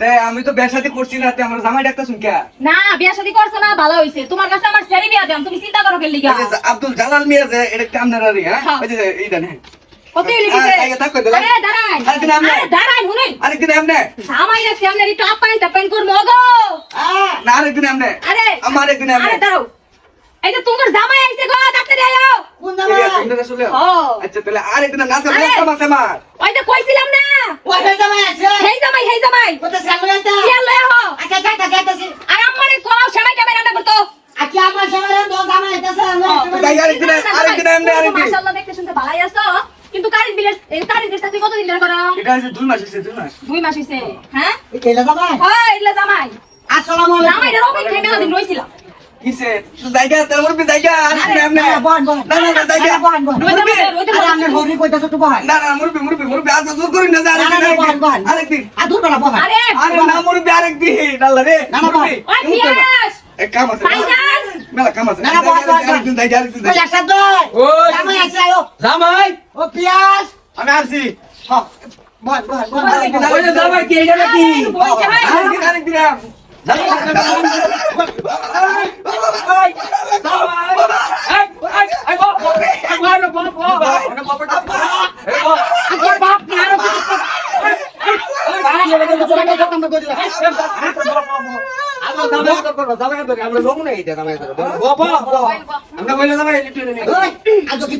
তে আমি তো ব্যবসাতে করছি না তে আমার জামাই কে? না বিয়া শাদী করছ না ভালো হইছে। তোমার কাছে আমার ছেড়ে বিয়া দাম তুমি চিন্তা করো কেন লিগা? আব্দুল জালাল মিয়া যে এটা কামনারি হ্যাঁ? হ্যাঁ। ওই যে এইটা নে কত লিখেছে আরে, থাক আরে দাঁড়াই আরেকদিন আমনে। আরে দাঁড়াই শুনুন। আরেকদিন আমনে জামাই রাখছি আপনার একটু আপ্যায়ন টাপ্যায়ন করব গো না আরেকদিন আমনে আরে আমার আরেকদিন আমনে আরে দাঁড়াও। এই তোমার জামাই আইছে গো ডাক্তার আয়ো। কোন জামাই? আচ্ছা তাহলে। আমার। ওই কইছিলাম না ওই জামাই আছে। জামাই জামাই? লয়ে হো। আচ্ছা, যাইতা, যাইতাছি। আর আমারে কেমন রান্না করতো। আমার জামাই মাশাআল্লাহ দেখতে শুনতে ভালোই আছো। কিন্তু কারেন্ট বিলের কারেন্ট বিল কত দিন ধরে করো? এটা হচ্ছে দুই মাস হচ্ছে দুই মাস। দুই মাস হইছে হ্যাঁ? এই কেলা জামাই? হয় এলে জামাই। আসসালামু আলাইকুম। জামাই রে রবি মেলা দিন রইছিলাম। বেলা, কাম আছে মেলা কাম আছে। আরেকদিন জায়গা আরেকদিন ভাই, ওই। জামাই আছে, আয়ো। জামাই? ও, পিয়াস। আমি আসছি। হ্যাঁ, বহন, বহন, বহন, আরেকদিন, জামাই কি এটা ভাই। আরেকদিন আরেকদিন আম।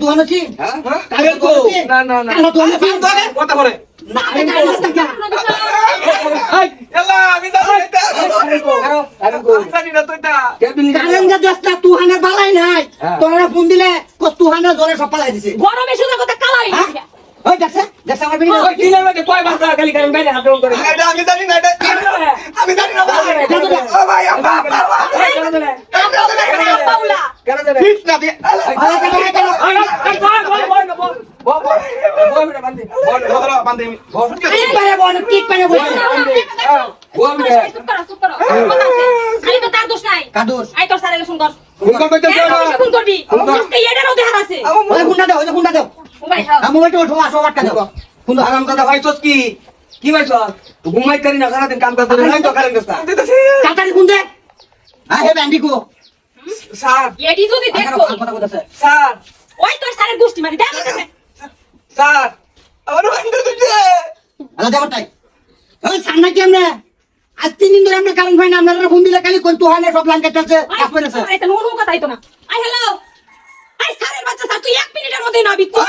দোকান আছে? কথা বলে। বালাই নাই তোরা ফোন দিলে তুহানের জোরে সব পালাই দিছে গরমে শুধু কথা কালা হয়ে ওই দেখছে দেখছে আমার বিড়ি এটা আমি জানি না এটা জানি না ও ভাই আব্বা না ঠিক কি ভাই ঘুমাই করি না সারাদিন কাম করতে নাই তো কারেন্ট দস্তা কাটারি গুন্ডে হ্যাঁ ব্যান্ডি কো স্যার এটি যদি দেখো। কথা কইতাছে স্যার ওই তোর স্যারের গোষ্ঠী মানে দেখ। স্যার আমার বান্ধব দিতে আলা দেব তাই ওই সামনে কেমনে আজ তিন দিন ধরে আমরা কারেন্ট পাই না আপনারা ফোন দিলে খালি কোন তুহানের সব লাইন কাটছে কাজ করেছে এটা নো নো কথা আইতো না আই হ্যালো আই স্যারের বাচ্চা স্যার তুই এক মিনিটের মধ্যে কি কো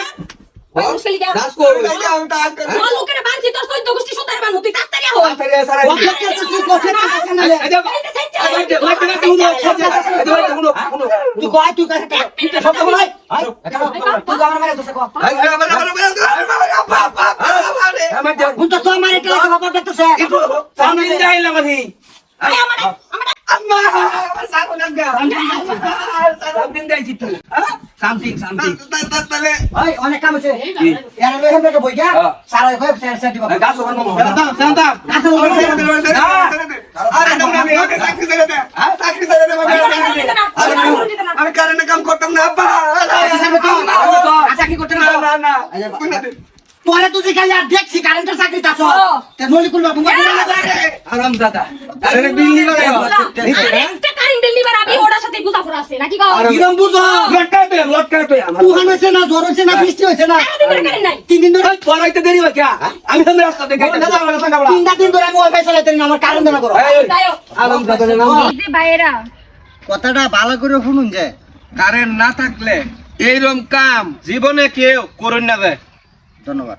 তা করি ও লোকের বানছি তোর সৈন্য গোষ্ঠী সুতার বানু তুই তাড়াতাড়ি হো তাড়াতাড়ি স্যার ও কাটছে তুই কোথায় কাটছে না তুই কয় তুই কাছে তুই তো সব বলাই তুই আমার মারে তো কো হুন তো তো আমার এটা লাগা বাবা দেখতেছে আই আমারে আমারে ওই অনেক কাম আছে এর লই হেবে বই সারা কই স্যার স্যার দিবা কাছে আমি কাম করতাম না আব্বা আশা কি করতে না না না না তোরে তুই খালি আর দেখছি কারেন্টের চাকরি তাছ তে নলি কুল বাবু আরাম দাদা হয় কথাটা ভালো করে শুনুন যে কারেন্ট না থাকলে এইরকম কাম জীবনে কেউ করেন না যায় ধন্যবাদ।